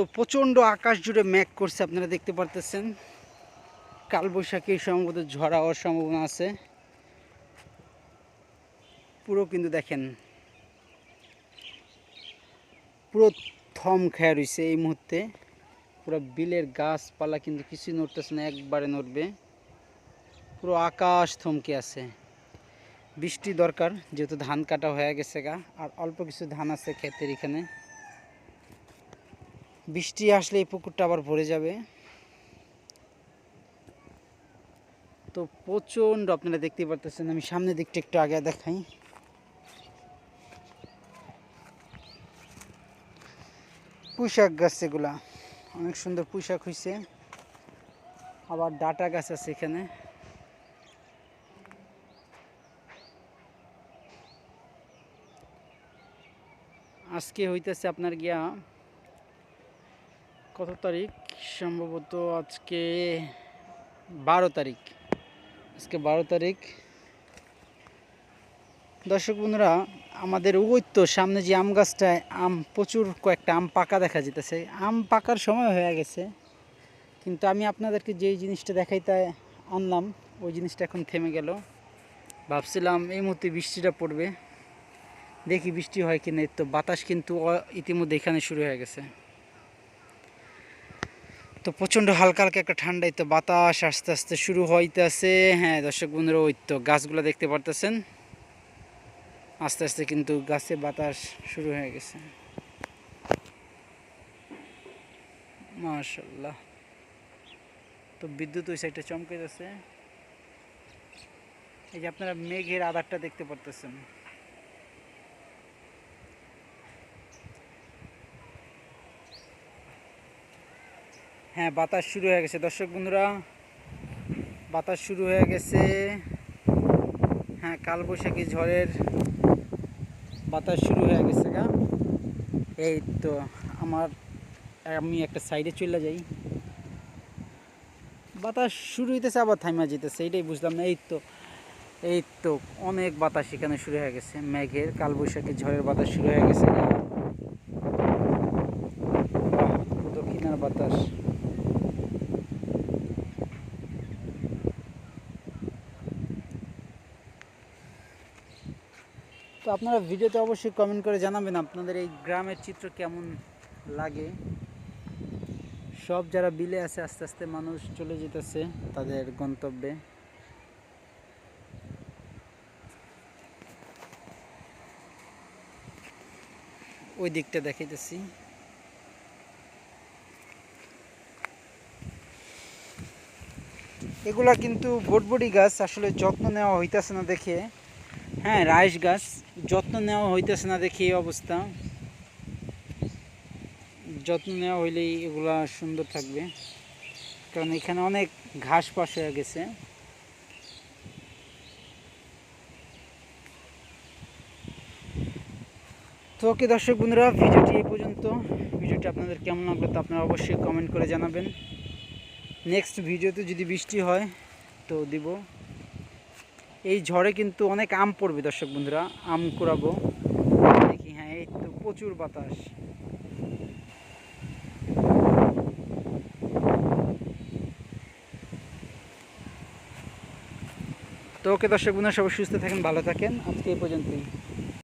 তো প্রচণ্ড আকাশ জুড়ে ম্যাক করছে, আপনারা দেখতে পারতেছেন। কালবৈশাখী সম্ভবত ঝড় হওয়ার সম্ভাবনা আছে। পুরো কিন্তু দেখেন, পুরো থম খেয়া রয়েছে এই মুহূর্তে। পুরো বিলের গাছপালা কিন্তু কিছুই নড়তেছে না, একবারে নড়বে। পুরো আকাশ থমকে আছে। বৃষ্টি দরকার, যেহেতু ধান কাটা হয়ে গেছে গা, আর অল্প কিছু ধান আছে ক্ষেতের এখানে। বৃষ্টি আসলে এই পুকুরটা আবার ভরে যাবে। তো প্রচণ্ড আপনারা দেখতে পারতেছেন, আমি সামনের দিকটা একটু আগে দেখাই। পুঁইশাক গাছ এগুলা, অনেক সুন্দর পুঁইশাক হয়েছে আবার ডাটা গাছ আছে এখানে। আজকে হইতেছে আপনার গিয়া কত তারিখ? সম্ভবত আজকে বারো তারিখ। আজকে বারো তারিখ। দর্শক বন্ধুরা, আমাদের ওই তো সামনে যে আম গাছটায় আম, প্রচুর কয়েকটা আম পাকা দেখা যেতেছে। আম পাকার সময় হয়ে গেছে। কিন্তু আমি আপনাদেরকে যেই জিনিসটা দেখাইতে আনলাম, ওই জিনিসটা এখন থেমে গেল। ভাবছিলাম এই মুহূর্তে বৃষ্টিটা পড়বে। দেখি বৃষ্টি হয় কিনা তো বাতাস কিন্তু ইতিমধ্যে এখানে শুরু হয়ে গেছে। তো প্রচণ্ড হালকা হালকা একটা ঠান্ডাই তো বাতাস আস্তে আস্তে শুরু হইতেছে। হ্যাঁ দর্শক বন্ধুরা, ওই তো গাছগুলো দেখতে পারতেছেন। আস্তে আস্তে কিন্তু গাছে বাতাস শুরু হয়ে গেছে। মাশাল্লাহ তো বিদ্যুৎ ওই সাইডে চমকে যাচ্ছে এই যে আপনারা মেঘের আধারটা দেখতে পারতেছেন। হ্যাঁ বাতাস শুরু হয়ে গেছে। দর্শক বন্ধুরা, বাতাস শুরু হয়ে গেছে। হ্যাঁ কালবৈশাখী ঝড়ের বাতাস শুরু হয়ে গেছে গা। এই তো আমার, আমি একটা সাইডে চলে যাই। বাতাস শুরু হইতেছে, আবার থাইমা যেতেছে এইটাই বুঝলাম না। এই তো এই তো অনেক বাতাস এখানে শুরু হয়ে গেছে। মেঘের, কালবৈশাখী ঝড়ের বাতাস শুরু হয়ে গেছে গা। বাহ, দক্ষিণার বাতাস তো আপনারা ভিডিওতে অবশ্যই কমেন্ট করে জানাবেন আপনাদের এই গ্রামের চিত্র কেমন লাগে। সব যারা বিলে আছে, আস্তে আস্তে মানুষ চলে যেতেছে তাদের গন্তব্যে। ওই দিকটা দেখাইতেছি। এগুলা কিন্তু বটবটি গাছ, আসলে যত্ন নেওয়া হইতেছে না দেখে। হ্যাঁ রাইস গাছ। যত্ন নেওয়া হইতেছে না দেখি এই অবস্থা। যত্ন নেওয়া হইলেই এগুলা সুন্দর থাকবে। কারণ এখানে অনেক ঘাস পাশ হয়ে গেছে। তো ওকে দর্শক বন্ধুরা, ভিডিওটি এই পর্যন্ত। ভিডিওটি আপনাদের কেমন লাগল তা আপনারা অবশ্যই কমেন্ট করে জানাবেন। নেক্সট ভিডিওতে যদি বৃষ্টি হয়, তো দিব। এই ঝড়ে কিন্তু অনেক আম পড়বে, দর্শক বন্ধুরা। আম কুড়াবো। দেখি হ্যাঁ এই তো প্রচুর বাতাস। তো ওকে দর্শক বন্ধুরা, সবাই সুস্থ থাকেন, ভালো থাকেন। আজকে এই পর্যন্তই।